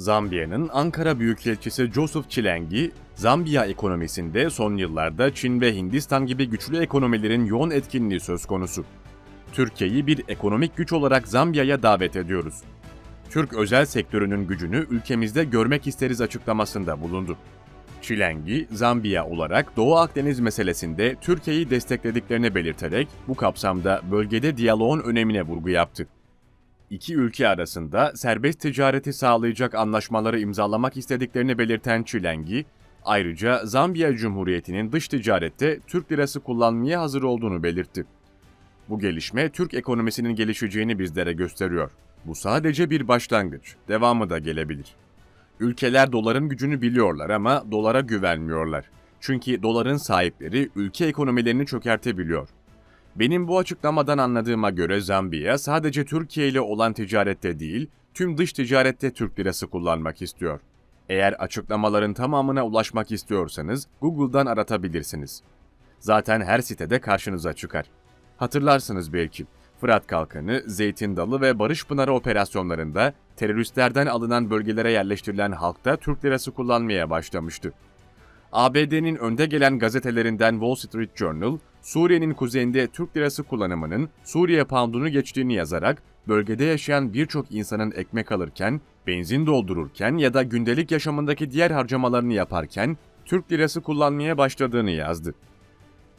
Zambiya'nın Ankara Büyükelçisi Joseph Chilengi, Zambiya ekonomisinde son yıllarda Çin ve Hindistan gibi güçlü ekonomilerin yoğun etkinliği söz konusu. Türkiye'yi bir ekonomik güç olarak Zambiya'ya davet ediyoruz. Türk özel sektörünün gücünü ülkemizde görmek isteriz açıklamasında bulundu. Çilengi, Zambiya olarak Doğu Akdeniz meselesinde Türkiye'yi desteklediklerini belirterek bu kapsamda bölgede diyaloğun önemine vurgu yaptı. İki ülke arasında serbest ticareti sağlayacak anlaşmaları imzalamak istediklerini belirten Çilengi, ayrıca Zambiya Cumhuriyeti'nin dış ticarette Türk lirası kullanmaya hazır olduğunu belirtti. Bu gelişme Türk ekonomisinin gelişeceğini bizlere gösteriyor. Bu sadece bir başlangıç, devamı da gelebilir. Ülkeler doların gücünü biliyorlar ama dolara güvenmiyorlar. Çünkü doların sahipleri ülke ekonomilerini çökertebiliyor. Benim bu açıklamadan anladığıma göre Zambiya sadece Türkiye ile olan ticarette değil, tüm dış ticarette Türk lirası kullanmak istiyor. Eğer açıklamaların tamamına ulaşmak istiyorsanız Google'dan aratabilirsiniz. Zaten her sitede karşınıza çıkar. Hatırlarsınız belki. Fırat Kalkanı, Zeytin Dalı ve Barış Pınarı operasyonlarında teröristlerden alınan bölgelere yerleştirilen halkta Türk lirası kullanmaya başlamıştı. ABD'nin önde gelen gazetelerinden Wall Street Journal, Suriye'nin kuzeyinde Türk lirası kullanımının Suriye poundunu geçtiğini yazarak bölgede yaşayan birçok insanın ekmek alırken, benzin doldururken ya da gündelik yaşamındaki diğer harcamalarını yaparken Türk lirası kullanmaya başladığını yazdı.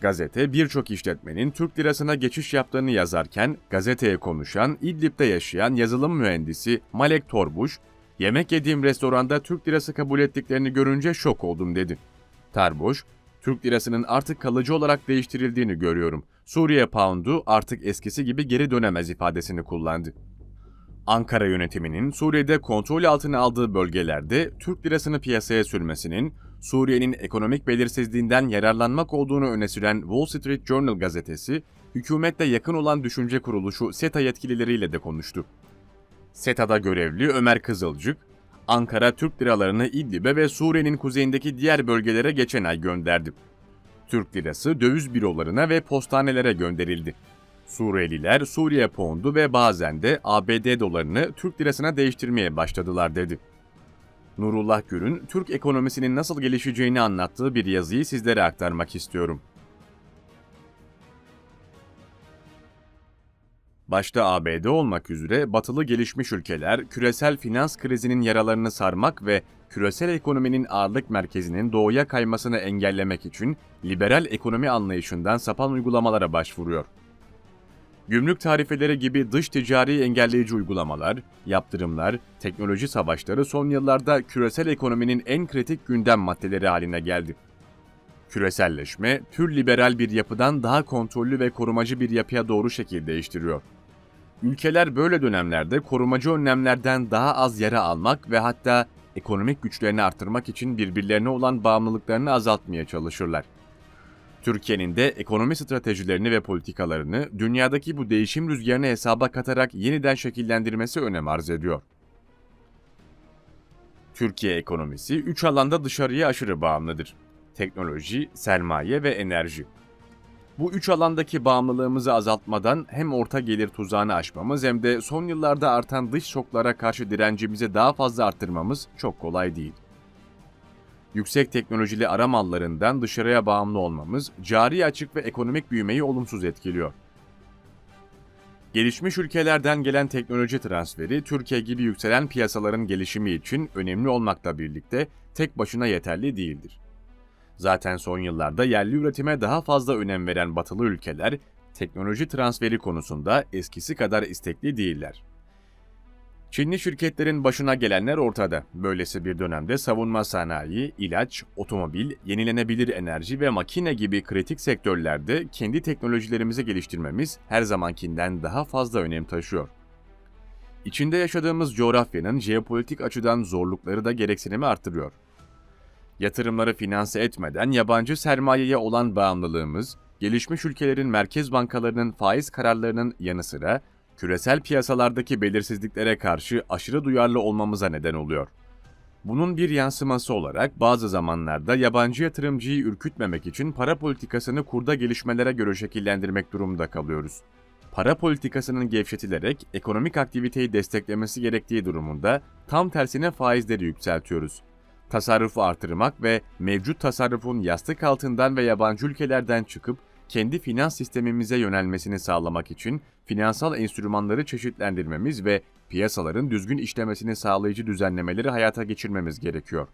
Gazete birçok işletmenin Türk lirasına geçiş yaptığını yazarken gazeteye konuşan İdlib'de yaşayan yazılım mühendisi Malek Torbuş, yemek yediğim restoranda Türk lirası kabul ettiklerini görünce şok oldum dedi. Tarbuş, Türk lirasının artık kalıcı olarak değiştirildiğini görüyorum. Suriye poundu artık eskisi gibi geri dönemez ifadesini kullandı. Ankara yönetiminin Suriye'de kontrol altına aldığı bölgelerde Türk lirasını piyasaya sürmesinin Suriye'nin ekonomik belirsizliğinden yararlanmak olduğunu öne süren Wall Street Journal gazetesi, hükümetle yakın olan düşünce kuruluşu SETA yetkilileriyle de konuştu. SETA'da görevli Ömer Kızılcık, Ankara Türk liralarını İdlib'e ve Suriye'nin kuzeyindeki diğer bölgelere geçen ay gönderdi. Türk lirası döviz bürolarına ve postanelere gönderildi. Suriyeliler Suriye poundu ve bazen de ABD dolarını Türk lirasına değiştirmeye başladılar dedi. Nurullah Gür'ün Türk ekonomisinin nasıl gelişeceğini anlattığı bir yazıyı sizlere aktarmak istiyorum. Başta ABD olmak üzere batılı gelişmiş ülkeler küresel finans krizinin yaralarını sarmak ve küresel ekonominin ağırlık merkezinin doğuya kaymasını engellemek için liberal ekonomi anlayışından sapan uygulamalara başvuruyor. Gümrük tarifeleri gibi dış ticari engelleyici uygulamalar, yaptırımlar, teknoloji savaşları son yıllarda küresel ekonominin en kritik gündem maddeleri haline geldi. Küreselleşme, pür liberal bir yapıdan daha kontrollü ve korumacı bir yapıya doğru şekil değiştiriyor. Ülkeler böyle dönemlerde korumacı önlemlerden daha az yara almak ve hatta ekonomik güçlerini artırmak için birbirlerine olan bağımlılıklarını azaltmaya çalışırlar. Türkiye'nin de ekonomi stratejilerini ve politikalarını dünyadaki bu değişim rüzgarını hesaba katarak yeniden şekillendirmesi önem arz ediyor. Türkiye ekonomisi üç alanda dışarıya aşırı bağımlıdır. Teknoloji, sermaye ve enerji. Bu üç alandaki bağımlılığımızı azaltmadan hem orta gelir tuzağını aşmamız hem de son yıllarda artan dış şoklara karşı direncimizi daha fazla arttırmamız çok kolay değil. Yüksek teknolojili ara mallarından dışarıya bağımlı olmamız cari açık ve ekonomik büyümeyi olumsuz etkiliyor. Gelişmiş ülkelerden gelen teknoloji transferi Türkiye gibi yükselen piyasaların gelişimi için önemli olmakla birlikte tek başına yeterli değildir. Zaten son yıllarda yerli üretime daha fazla önem veren batılı ülkeler teknoloji transferi konusunda eskisi kadar istekli değiller. Çinli şirketlerin başına gelenler ortada. Böylesi bir dönemde savunma sanayi, ilaç, otomobil, yenilenebilir enerji ve makine gibi kritik sektörlerde kendi teknolojilerimizi geliştirmemiz her zamankinden daha fazla önem taşıyor. İçinde yaşadığımız coğrafyanın jeopolitik açıdan zorlukları da gereksinimi artırıyor. Yatırımları finanse etmeden yabancı sermayeye olan bağımlılığımız, gelişmiş ülkelerin merkez bankalarının faiz kararlarının yanı sıra küresel piyasalardaki belirsizliklere karşı aşırı duyarlı olmamıza neden oluyor. Bunun bir yansıması olarak bazı zamanlarda yabancı yatırımcıyı ürkütmemek için para politikasını kurda gelişmelere göre şekillendirmek durumunda kalıyoruz. para politikasının gevşetilerek ekonomik aktiviteyi desteklemesi gerektiği durumunda tam tersine faizleri yükseltiyoruz. Tasarrufu artırmak ve mevcut tasarrufun yastık altından ve yabancı ülkelerden çıkıp kendi finans sistemimize yönelmesini sağlamak için finansal enstrümanları çeşitlendirmemiz ve piyasaların düzgün işlemesini sağlayıcı düzenlemeleri hayata geçirmemiz gerekiyor.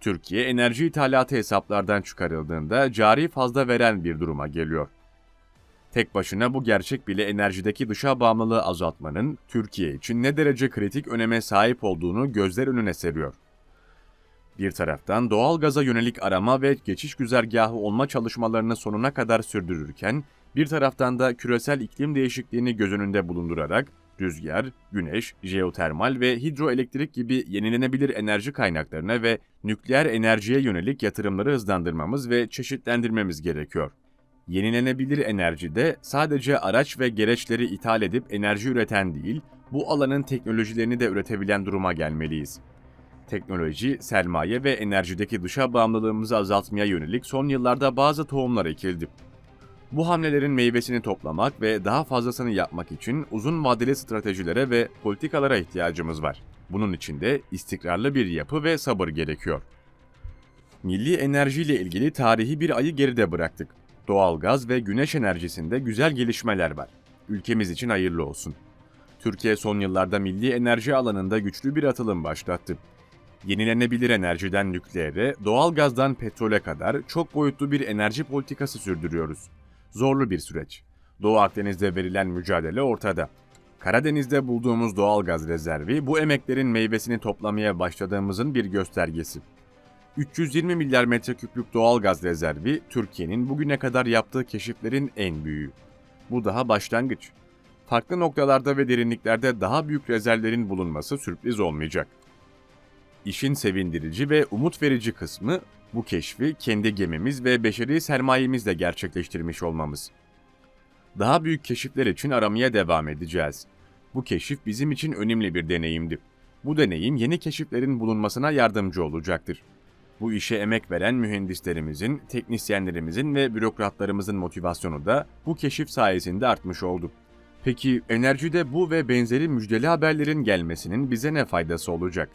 Türkiye enerji ithalatı hesaplardan çıkarıldığında cari fazla veren bir duruma geliyor. Tek başına bu gerçek bile enerjideki dışa bağımlılığı azaltmanın Türkiye için ne derece kritik öneme sahip olduğunu gözler önüne seriyor. Bir taraftan doğal gaza yönelik arama ve geçiş güzergahı olma çalışmalarını sonuna kadar sürdürürken, bir taraftan da küresel iklim değişikliğini göz önünde bulundurarak rüzgar, güneş, jeotermal ve hidroelektrik gibi yenilenebilir enerji kaynaklarına ve nükleer enerjiye yönelik yatırımları hızlandırmamız ve çeşitlendirmemiz gerekiyor. Yenilenebilir enerjide sadece araç ve gereçleri ithal edip enerji üreten değil, bu alanın teknolojilerini de üretebilen duruma gelmeliyiz. Teknoloji, sermaye ve enerjideki dışa bağımlılığımızı azaltmaya yönelik son yıllarda bazı tohumlar ekildi. Bu hamlelerin meyvesini toplamak ve daha fazlasını yapmak için uzun vadeli stratejilere ve politikalara ihtiyacımız var. Bunun için de istikrarlı bir yapı ve sabır gerekiyor. Milli enerjiyle ilgili tarihi bir ayı geride bıraktık. Doğalgaz ve güneş enerjisinde güzel gelişmeler var. Ülkemiz için hayırlı olsun. Türkiye son yıllarda milli enerji alanında güçlü bir atılım başlattı. Yenilenebilir enerjiden nükleere, doğalgazdan petrole kadar çok boyutlu bir enerji politikası sürdürüyoruz. Zorlu bir süreç. Doğu Akdeniz'de verilen mücadele ortada. Karadeniz'de bulduğumuz doğalgaz rezervi bu emeklerin meyvesini toplamaya başladığımızın bir göstergesi. 320 milyar metreküplük doğalgaz rezervi Türkiye'nin bugüne kadar yaptığı keşiflerin en büyüğü. Bu daha başlangıç. Farklı noktalarda ve derinliklerde daha büyük rezervlerin bulunması sürpriz olmayacak. İşin sevindirici ve umut verici kısmı bu keşfi kendi gemimiz ve beşeri sermayemizle gerçekleştirmiş olmamız. Daha büyük keşifler için aramaya devam edeceğiz. Bu keşif bizim için önemli bir deneyimdi. Bu deneyim yeni keşiflerin bulunmasına yardımcı olacaktır. Bu işe emek veren mühendislerimizin, teknisyenlerimizin ve bürokratlarımızın motivasyonu da bu keşif sayesinde artmış oldu. Peki enerjide bu ve benzeri müjdeli haberlerin gelmesinin bize ne faydası olacak?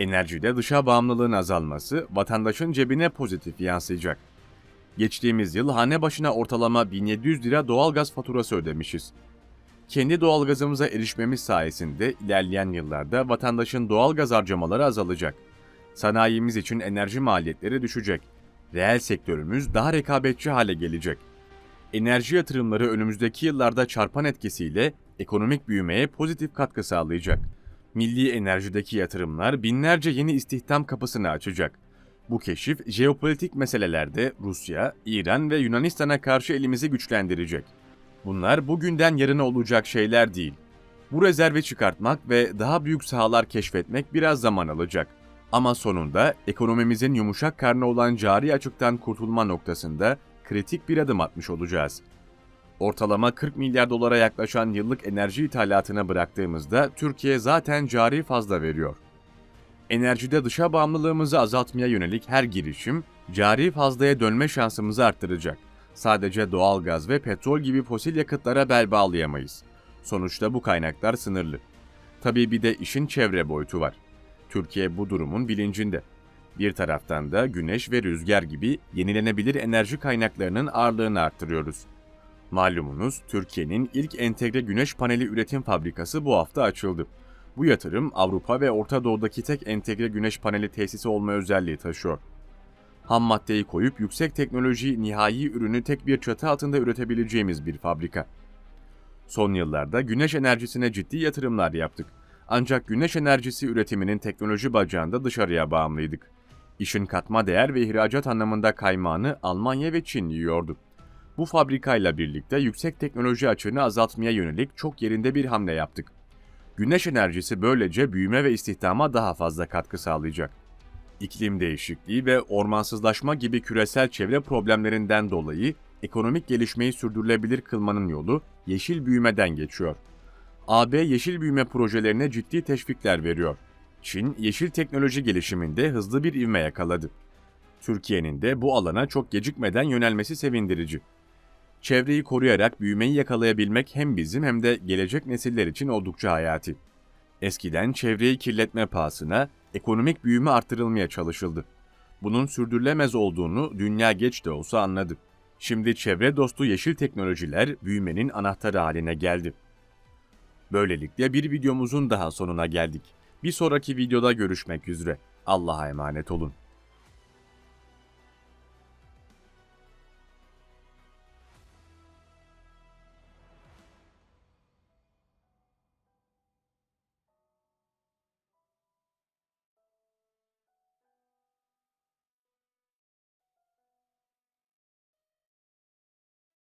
Enerjide dışa bağımlılığın azalması vatandaşın cebine pozitif yansıyacak. Geçtiğimiz yıl hane başına ortalama 1700 lira doğalgaz faturası ödemişiz. Kendi doğalgazımıza erişmemiz sayesinde ilerleyen yıllarda vatandaşın doğalgaz harcamaları azalacak. Sanayimiz için enerji maliyetleri düşecek. Reel sektörümüz daha rekabetçi hale gelecek. Enerji yatırımları önümüzdeki yıllarda çarpan etkisiyle ekonomik büyümeye pozitif katkı sağlayacak. Milli enerjideki yatırımlar binlerce yeni istihdam kapısını açacak. Bu keşif jeopolitik meselelerde Rusya, İran ve Yunanistan'a karşı elimizi güçlendirecek. Bunlar bugünden yarına olacak şeyler değil. Bu rezervi çıkartmak ve daha büyük sahalar keşfetmek biraz zaman alacak. Ama sonunda ekonomimizin yumuşak karnı olan cari açıktan kurtulma noktasında kritik bir adım atmış olacağız. Ortalama 40 milyar dolara yaklaşan yıllık enerji ithalatına bıraktığımızda Türkiye zaten cari fazla veriyor. Enerjide dışa bağımlılığımızı azaltmaya yönelik her girişim cari fazlaya dönme şansımızı arttıracak. Sadece doğal gaz ve petrol gibi fosil yakıtlara bel bağlayamayız. Sonuçta bu kaynaklar sınırlı. Tabii bir de işin çevre boyutu var. Türkiye bu durumun bilincinde. Bir taraftan da güneş ve rüzgar gibi yenilenebilir enerji kaynaklarının ağırlığını arttırıyoruz. Malumunuz Türkiye'nin ilk entegre güneş paneli üretim fabrikası bu hafta açıldı. Bu yatırım Avrupa ve Orta Doğu'daki tek entegre güneş paneli tesisi olma özelliği taşıyor. Ham maddeyi koyup yüksek teknoloji nihai ürünü tek bir çatı altında üretebileceğimiz bir fabrika. Son yıllarda güneş enerjisine ciddi yatırımlar yaptık. Ancak güneş enerjisi üretiminin teknoloji bacağında dışarıya bağımlıydık. İşin katma değer ve ihracat anlamında kaymağını Almanya ve Çin yiyordu. Bu fabrikayla birlikte yüksek teknoloji açığını azaltmaya yönelik çok yerinde bir hamle yaptık. Güneş enerjisi böylece büyüme ve istihdama daha fazla katkı sağlayacak. İklim değişikliği ve ormansızlaşma gibi küresel çevre problemlerinden dolayı ekonomik gelişmeyi sürdürülebilir kılmanın yolu yeşil büyümeden geçiyor. AB yeşil büyüme projelerine ciddi teşvikler veriyor. Çin, yeşil teknoloji gelişiminde hızlı bir ivme yakaladı. Türkiye'nin de bu alana çok gecikmeden yönelmesi sevindirici. Çevreyi koruyarak büyümeyi yakalayabilmek hem bizim hem de gelecek nesiller için oldukça hayati. Eskiden çevreyi kirletme pahasına ekonomik büyüme artırılmaya çalışıldı. Bunun sürdürülemez olduğunu dünya geç de olsa anladı. Şimdi çevre dostu yeşil teknolojiler büyümenin anahtarı haline geldi. Böylelikle bir videomuzun daha sonuna geldik. Bir sonraki videoda görüşmek üzere. Allah'a emanet olun.